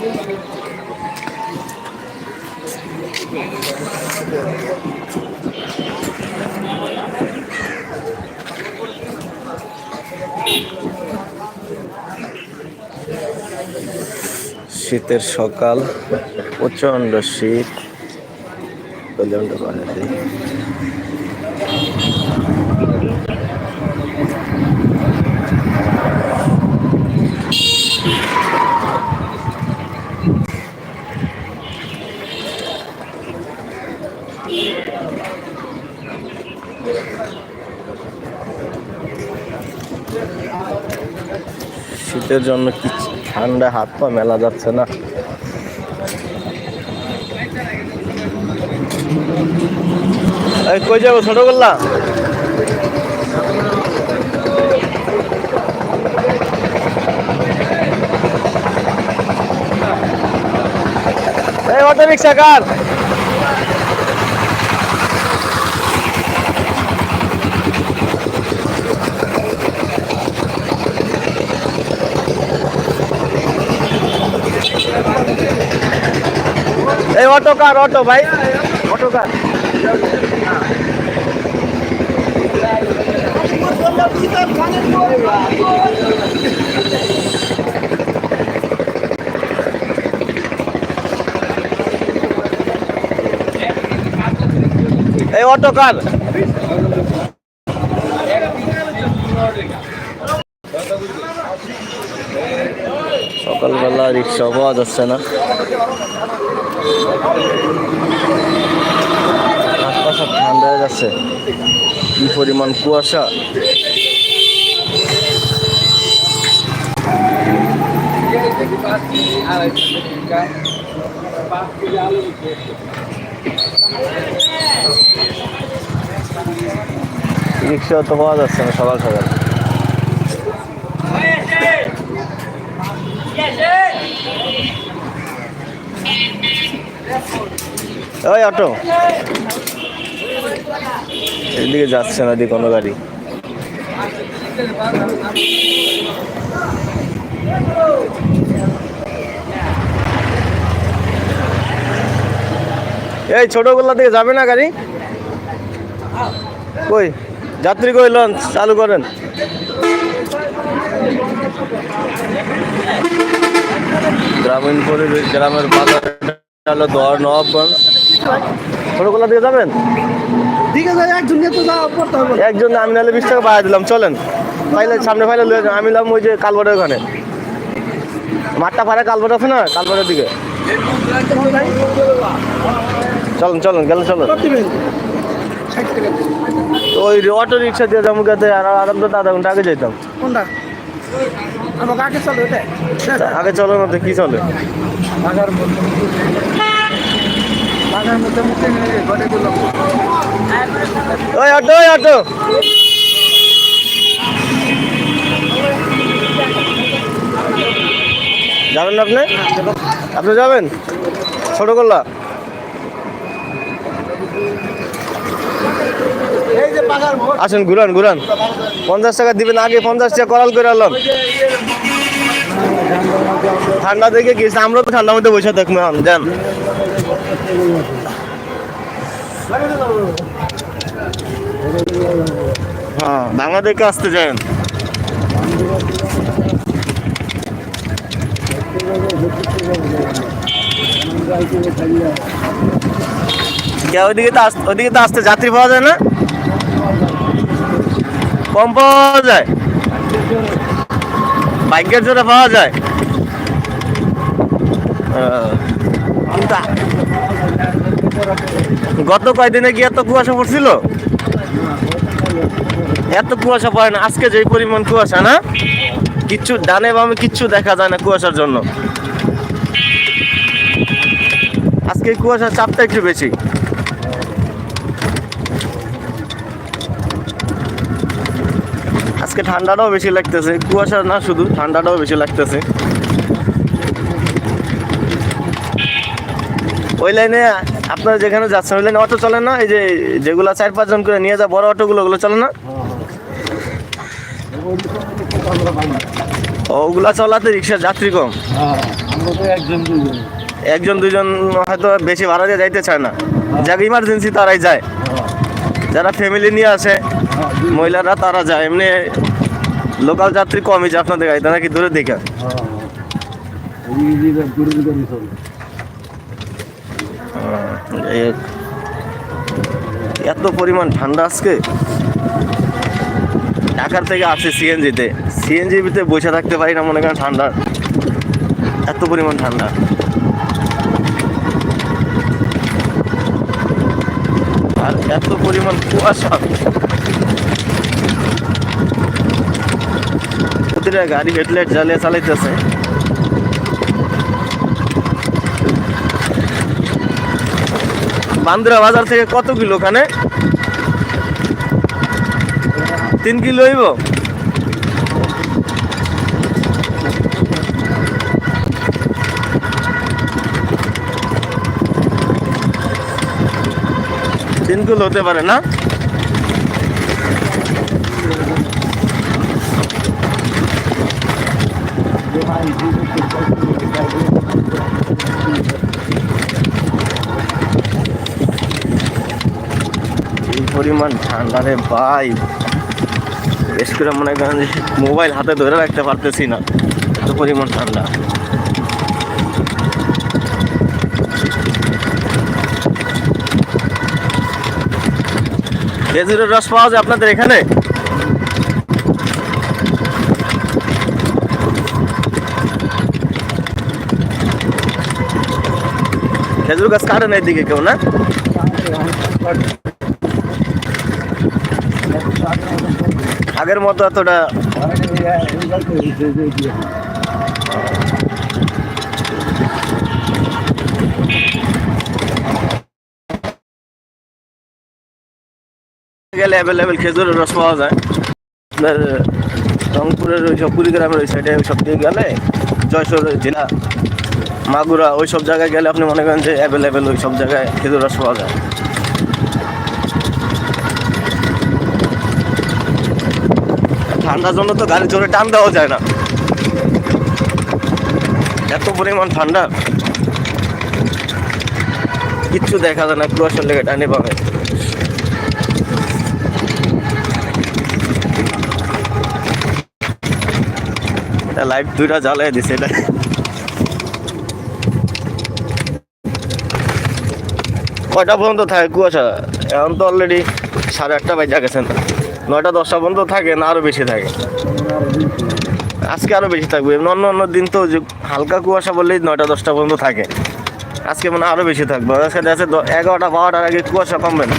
শীতের সকাল প্রচণ্ড শীত। প্রচণ্ড বাড়াতে শীতের জন্য কি ঠান্ডা হাত পা মেলা যাচ্ছে না? কই যাব? ছোট এই অটো রিক্সা কার? অটো কার অটো ভাই অটো কার এই অটো কার সকালবেলা রিক্সা পাওয়া যাচ্ছে না। আশপাশে ঠান্ডা হয়ে যাচ্ছে কি পরিমাণ কুয়াশা। রিক্সা তো পাওয়া যাচ্ছে না সকাল সকাল। ওই অটো। এদিকে যাচ্ছে না, এদিকে কোনো গাড়ি। এই ছোটগুলা দিকে যাবে না গাড়ি? কই? যাত্রী কই লঞ্চ? চালু করেন। গ্রামীণ পরিবেশ, গ্রামের বাজার হলো দর নবাবগঞ্জ। ছোটগুলা দিকে যাবেন? একজন তো যাওয়া পড়তে হবে। একজন আমি নাহলে বিশ টাকা বাড়াই দিলাম চলেন। ফাইলে সামনে ফাইলে লয়ে যান। আমি লাম ওই যে কালবাটের ওখানে। মাঠটা ফাড়া কালবাট আছে না? কালবাটের দিকে। চলেন চলেন গেলে চলেন। ওই অটো রিক্সা দিয়ে যাব কাতে আর আরাম তো আধা ঘণ্টা আগে যেতাম কোনটা? আগে চলো আগে চলো না কি চলে বাগার মধ্যে বাগার মধ্যে মুখে নিয়ে ঘরে দিলাম ওই অটো ওই অটো যাবেন না আপনি? আপনি যাবেন? ছোট করলা। আসেন ঘুরান ঘুরান। পঞ্চাশ টাকা দিবেন আগে পঞ্চাশ টাকা করাল করে আলাম ঠান্ডা দেখে গেছে আমরা তো ঠান্ডার মধ্যে বসে থাকব যান। হ্যাঁ দেখে আসতে যান কে ওইদিকে তো আসতে যাত্রী পাওয়া যায় না? কম পাওয়া যায়। বাইকের জোরে পাওয়া যায়। আহ, কিন্তু আ- গত কয়দিনে কি এত কুয়াশা পড়ছিল? এত কুয়াশা পড়ে না, আজকে যে পরিমাণ কুয়াশা, না? কিচ্ছু ডানে বামে কিচ্ছু দেখা যায় না কুয়াশার জন্য। আজকে কুয়াশার চাপটা একটু বেশি। আজকে ঠান্ডাটাও বেশি লাগতেছে, কুয়াশা না শুধু, ঠান্ডাটাও বেশি লাগতেছে। ওই লাইনে আপনারা যেখানে যাচ্ছেন, ওই লাইনে অটো চলে না? এই যে যেগুলো চার পাঁচজন করে নিয়ে যায় বড় অটোগুলো, ওগুলো চলে না? ওগুলা চলাতে রিক্সার যাত্রী কম। একজন দুজন হয়তো বেশি ভাড়া দিয়ে যাইতে চায় না। যাকে ইমার্জেন্সি তারাই যায়। যারা ফ্যামিলি নিয়ে আসে, মহিলারা তারা যায়। এমনি লোকাল যাত্রী কমই যে আপনাদের গাড়িতে, নাকি দূরে এত পরিমাণ ঠান্ডা আজকে? ঢাকার থেকে আসছে সিএনজিতে। সিএনজিতে বসে থাকতে পারি না মনে করেন ঠান্ডা। এত পরিমাণ ঠান্ডা। আর এত পরিমাণ কুয়াশা। প্রতিটা গাড়ি হেডলাইট জ্বালিয়ে চালাইতেছে। বান্দরা বাজার থেকে কত কিলো ওখানে? তিন কিলো হইব? তিন কিলো হতে পারে না? এই পরিমাণ ঠান্ডা রে ভাই। বেশ করে মনে করেন যে মোবাইল হাতে ধরে রাখতে পারতেছি না, এত পরিমাণ ঠান্ডা। খেজুরের রস পাওয়া যায় আপনাদের এখানে? খেজুর গাছ কাটেন এদিকে কেউ, না? আগের মতো এতটা গেলে অ্যাভেলেবেল খেজুরের রস পাওয়া যায়। আপনার রংপুরের ওই সব কুড়িগ্রামের ওই সাইডে ওই সব দিকে গেলে যশোর জেলা, মাগুরা, ওই সব জায়গায় গেলে আপনি মনে করেন যে অ্যাভেলেবেল ওই সব জায়গায় খেজুর রস পাওয়া যায়। ঠান্ডার জন্য তো গাড়ি জোরে টান দেওয়া যায় না। এত পরিমাণ ঠান্ডা। কিচ্ছু দেখা যায় না, কুয়াশার লেগে টানে পাবে লাইট দুইটা জ্বালাই দিছে, এটা। কয়টা পর্যন্ত থাকে কুয়াশা? এখন তো অলরেডি সাড়ে আটটা বাজে গেছেন নয়টা দশটা পর্যন্ত থাকে না আরও বেশি থাকে। আজকে আরও বেশি থাকবে। অন্য অন্য দিন তো যে হালকা কুয়াশা বললেই নয়টা দশটা পর্যন্ত থাকে। আজকে মানে আরও বেশি থাকবে। আজকে আছে এগারোটা বারোটার আগে কুয়াশা কমবে না।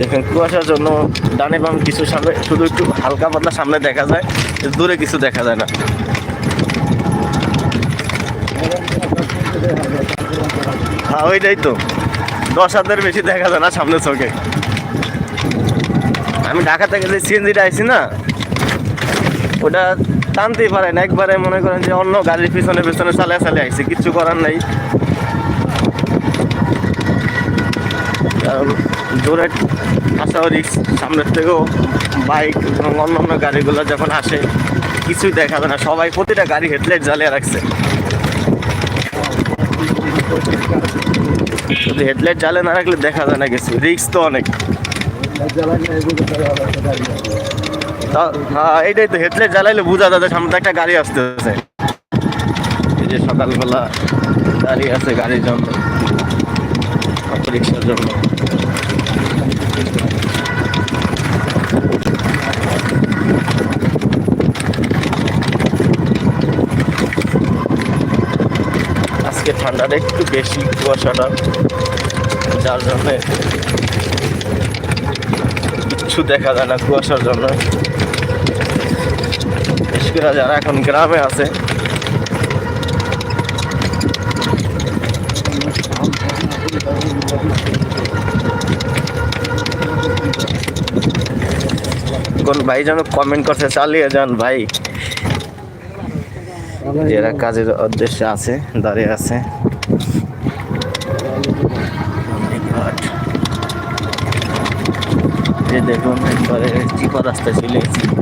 দেখেন, কুয়াশার জন্য ডানে বাম কিছু সামনে, শুধু একটু হালকা পাতলা সামনে দেখা যায়, দূরে কিছু দেখা যায় না। হ্যাঁ ওইটাই তো। দশ হাতের বেশি দেখা যায় না সামনে চোখে। আমি ঢাকা থেকে যে সিএনজিটা আইছি না, ওটা টানতেই পারে না। একবারে মনে করেন যে অন্য গাড়ির পিছনে পিছনে চালিয়ে চালিয়ে আইছি কিচ্ছু করার নাই। কারণ জোরে আসাও রিক্স সামনের থেকেও বাইক এবং অন্য অন্য গাড়িগুলো যখন আসে, কিছুই দেখা যায় না। সবাই প্রতিটা গাড়ি হেডলাইট জ্বালিয়ে রাখছে। শুধু হেডলাইট জ্বালে না রাখলে দেখা যায় না কিছু রিক্স তো অনেক। হ্যাঁ এইটাই তো, হেডলাইট জ্বালাইলে বোঝা দাদা সামনে একটা গাড়ি আসতেছে। এই যে সকালবেলা দাঁড়িয়ে আছে, গাড়ির জন্য রিক্সার জন্য। আজকে ঠান্ডাটা একটু বেশি কুয়াশাটা, যার জন্য কিচ্ছু দেখা যায় না কুয়াশার জন্য। বিশেষ যারা এখন গ্রামে আছে। কোন ভাই যেন কমেন্ট করছে, চালিয়ে যান ভাই। এরা কাজের উদ্দেশ্যে আছে দাঁড়িয়ে আছে। দেখুন একবারে চিপা রাস্তায় চলে এসেছি।